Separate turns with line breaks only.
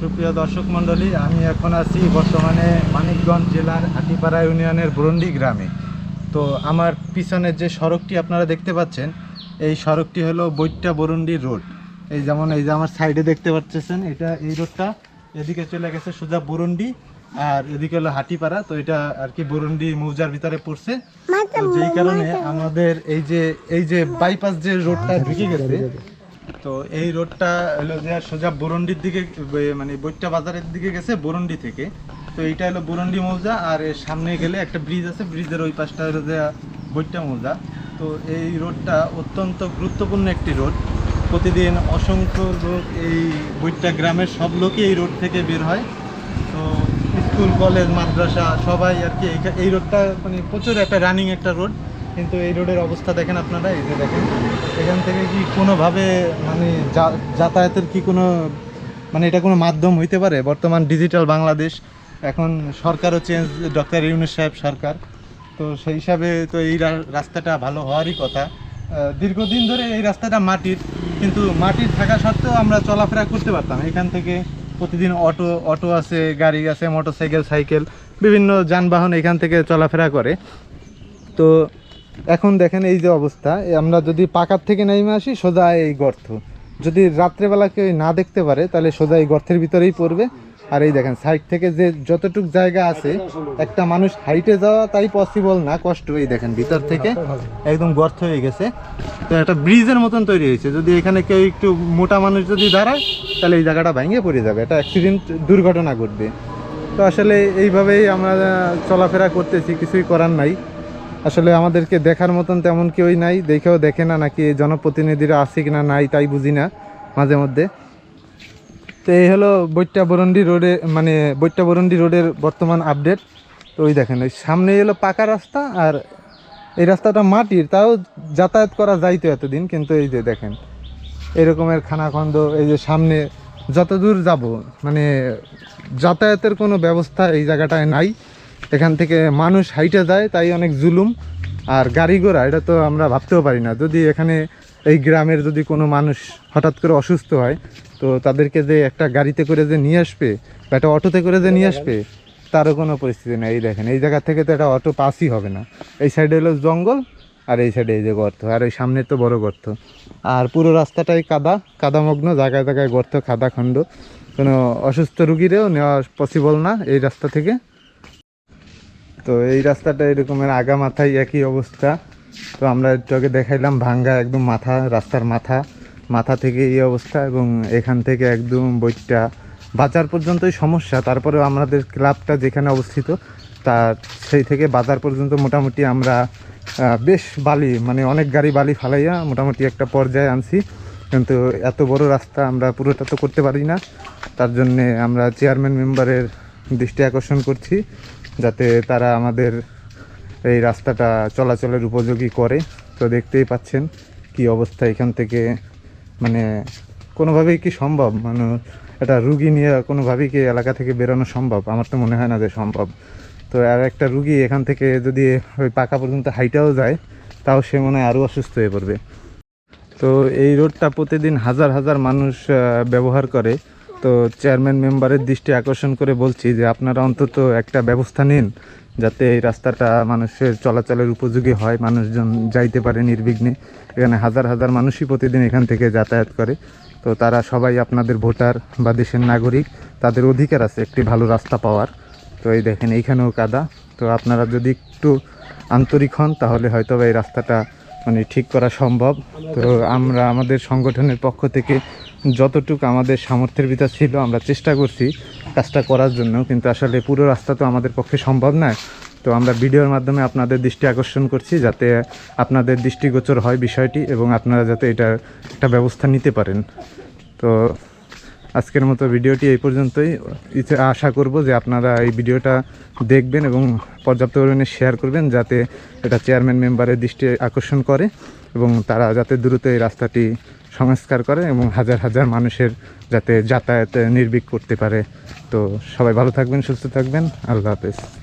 সুপ্রিয় দর্শক মণ্ডলী আমি এখন আছি বর্তমানে মানিকগঞ্জ জেলার হাটিপাড়া ইউনিয়নের বুরন্ডি গ্রামে। তো আমার পিছনের যে সড়কটি আপনারা দেখতে পাচ্ছেন এই সড়কটি হলো বৈট্টা বরুন্ডি রোড। এই যেমন এই যে আমার সাইডে দেখতে পাচ্ছেন এটা এই রোডটা। এদিকে চলে গেছে সোজা বুরুন্ডি আর এদিকে হলো হাটিপাড়া তো এটা আর কি বুরুন্ডি মৌজার ভিতরে পড়ছে। তো যেই কারণে আমাদের এই যে এই যে বাইপাস যে রোডটা ঢুকে গেছে তো এই রোডটা হলো যে সোজা বরন্ডির দিকে মানে বৈট্টা বাজারের দিকে গেছে বরন্ডি থেকে। তো এইটা হলো বরন্ডি মৌজা, আর এর সামনে গেলে একটা ব্রিজ আছে ব্রিজের ওই পাশটা হলো যে বৈট্টা মৌজা। তো এই রোডটা অত্যন্ত গুরুত্বপূর্ণ একটি রোড। প্রতিদিন অসংখ্য লোক এই বৈট্টা গ্রামের সব লোকই এই রোড থেকে বের হয়। তো স্কুল, কলেজ, মাদ্রাসা সবাই আর কি এই রোডটা মানে প্রচুর একটা রানিং একটা রোড কিন্তু এই রোডের অবস্থা দেখেন আপনারা, এই যে দেখেন। এখান থেকে কি কোনোভাবে মানে যাতায়াতের কি কোনো মানে এটা কোনো মাধ্যম হইতে পারে? বর্তমান ডিজিটাল বাংলাদেশ, এখন সরকারও চেঞ্জ ডক্টর ইউনুস সাহেব সরকার। তো সেই হিসাবে তো এই রাস্তাটা ভালো হওয়ারই কথা। দীর্ঘদিন ধরে এই রাস্তাটা মাটির, কিন্তু মাটির থাকা সত্ত্বেও আমরা চলাফেরা করতে পারতাম। এখান থেকে প্রতিদিন অটো অটো আছে, গাড়ি আছে, মোটরসাইকেল, সাইকেল, বিভিন্ন যানবাহন এখান থেকে চলাফেরা করে। তো এখন দেখেন এই যে অবস্থা আমরা যদি পাকার থেকে নেমে আসি, সোজা এই গর্ত। যদি রাত্রেবেলা কেউ না দেখতে পারে, তাহলে সোজা এই গর্তের ভিতরেই পড়বে। আর এই দেখেন, সাইড থেকে যে যতটুক জায়গা আছে, একটা মানুষ হাইটে যাওয়া তাই পসিবল না, কষ্ট। এই দেখেন, ভিতর থেকে একদম গর্ত হয়ে গেছে। তো একটা ব্রিজের মতন তৈরি হয়েছে। যদি এখানে কেউ একটু মোটা মানুষ যদি দাঁড়ায়, তাহলে এই জায়গাটা ভেঙে পড়ে যাবে। একটা অ্যাক্সিডেন্ট দুর্ঘটনা ঘটবে। তো আসলে এইভাবেই আমরা চলাফেরা করতেছি, কিছুই করার নাই। আসলে আমাদেরকে দেখার মতন তেমন কেউই নাই, দেখেও দেখে না নাকি জনপ্রতিনিধিরা আছে কিনা নাই তাই বুঝি না মাঝে মধ্যে। তো এই হলো বৈট্টা বরন্ডি রোডে মানে বৈট্টা বরন্ডি রোডের বর্তমান আপডেট। তো ওই দেখেন ওই সামনে হলো পাকা রাস্তা আর এই রাস্তাটা মাটির, তাও যাতায়াত করা যাইতো এতদিন, কিন্তু এই যে দেখেন, এরকমের খানাখন্দ, এই যে সামনে যতদূর যাব মানে যাতায়াতের কোনো ব্যবস্থা এই জায়গাটায় নাই। এখান থেকে মানুষ হাইটে যায়, তাই অনেক জুলুম। আর গাড়ি ঘোড়া, এটা তো আমরা ভাবতেও পারি না। যদি এখানে এই গ্রামের যদি কোনো মানুষ হঠাৎ করে অসুস্থ হয়, তো তাদেরকে যে একটা গাড়িতে করে যে নিয়ে আসবে বা একটা অটোতে করে যে নিয়ে আসবে, তারও কোনো পরিস্থিতি নেই। এই দেখেন, এই জায়গা থেকে তো একটা অটো পাসই হবে না। এই সাইডে হলো জঙ্গল, আর এই সাইডে এই যে গর্ত, আর এই সামনে তো বড় গর্ত। আর পুরো রাস্তাটাই কাদা, কাদামগ্ন, জায়গায় জায়গায় গর্ত, খাদা, খণ্ড। কোনো অসুস্থ রুগীরেও নেওয়া পসিবল না এই রাস্তা থেকে। তো এই রাস্তাটা এরকমের আগা মাথায় একই অবস্থা। তো আমরা একটু আগে দেখাইলাম ভাঙ্গা একদম মাথা, রাস্তার মাথা। মাথা থেকে এই অবস্থা এবং এখান থেকে একদম বইটা। বাজার পর্যন্তই সমস্যা, তারপরেও আমাদের ক্লাবটা যেখানে অবস্থিত তার সেই থেকে বাজার পর্যন্ত মোটামুটি আমরা বেশ বালি মানে অনেক গাড়ি বালি ফালাইয়া মোটামুটি একটা পর্যায়ে আনছি। কিন্তু এত বড় রাস্তা আমরা পুরোটা তো করতে পারি না। তার জন্যে আমরা চেয়ারম্যান মেম্বারের দৃষ্টি আকর্ষণ করছি। যাতে তারা আমাদের এই রাস্তাটা চলাচলের উপযোগী করে। তো দেখতেই পাচ্ছেন কি অবস্থা এখান থেকে। মানে কোনোভাবেই কি সম্ভব? মানে একটা রুগী নিয়ে কোনোভাবেই কি এলাকা থেকে বেরোনো সম্ভব? আমার তো মনে হয় না যে সম্ভব। তো আর একটা রুগী এখান থেকে যদি ওই পাকা পর্যন্ত হাইটাও যায়, তাও সে মনে হয় আরও অসুস্থ হয়ে পড়বে। তো এই রোডটা প্রতিদিন হাজার হাজার মানুষ ব্যবহার করে। তো চেয়ারম্যান মেম্বারের দৃষ্টি আকর্ষণ করে বলছি যে আপনারা অন্তত একটা ব্যবস্থা নিন যাতে এই রাস্তাটা মানুষের চলাচলের উপযোগী হয়, মানুষজন যাইতে পারে নির্বিঘ্নে। এখানে হাজার হাজার মানুষই প্রতিদিন এখান থেকে যাতায়াত করে। তো তারা সবাই আপনাদের ভোটার বা দেশের নাগরিক, তাদের অধিকার আছে একটি ভালো রাস্তা পাওয়ার। তো এই দেখেন, এইখানেও কাদা। তো আপনারা যদি একটু আন্তরিক হন, তাহলে হয়তো এই রাস্তাটা মানে ঠিক করা সম্ভব। তো আমরা আমাদের সংগঠনের পক্ষ থেকে যতটুকু আমাদের সামর্থ্যের ভিতর ছিল, আমরা চেষ্টা করছি কাজটা করার জন্য। কিন্তু আসলে পুরো রাস্তা তো আমাদের পক্ষে সম্ভব নয়। তো আমরা ভিডিওর মাধ্যমে আপনাদের দৃষ্টি আকর্ষণ করছি যাতে আপনাদের দৃষ্টিগোচর হয় বিষয়টি এবং আপনারা যাতে এটা একটা ব্যবস্থা নিতে পারেন। তো আজকের মতো ভিডিওটি এই পর্যন্তই। আশা করব যে আপনারা এই ভিডিওটা দেখবেন এবং পর্যাপ্ত পরিমাণে শেয়ার করবেন যাতে এটা চেয়ারম্যান মেম্বারের দৃষ্টি আকর্ষণ করে এবং তারা যাতে দ্রুত এই রাস্তাটি সংস্কার করে এবং হাজার হাজার মানুষের যাতে যাতায়াত নির্ভীক করতে পারে। তো সবাই ভালো থাকবেন, সুস্থ থাকবেন। আল্লাহ হাফেজ।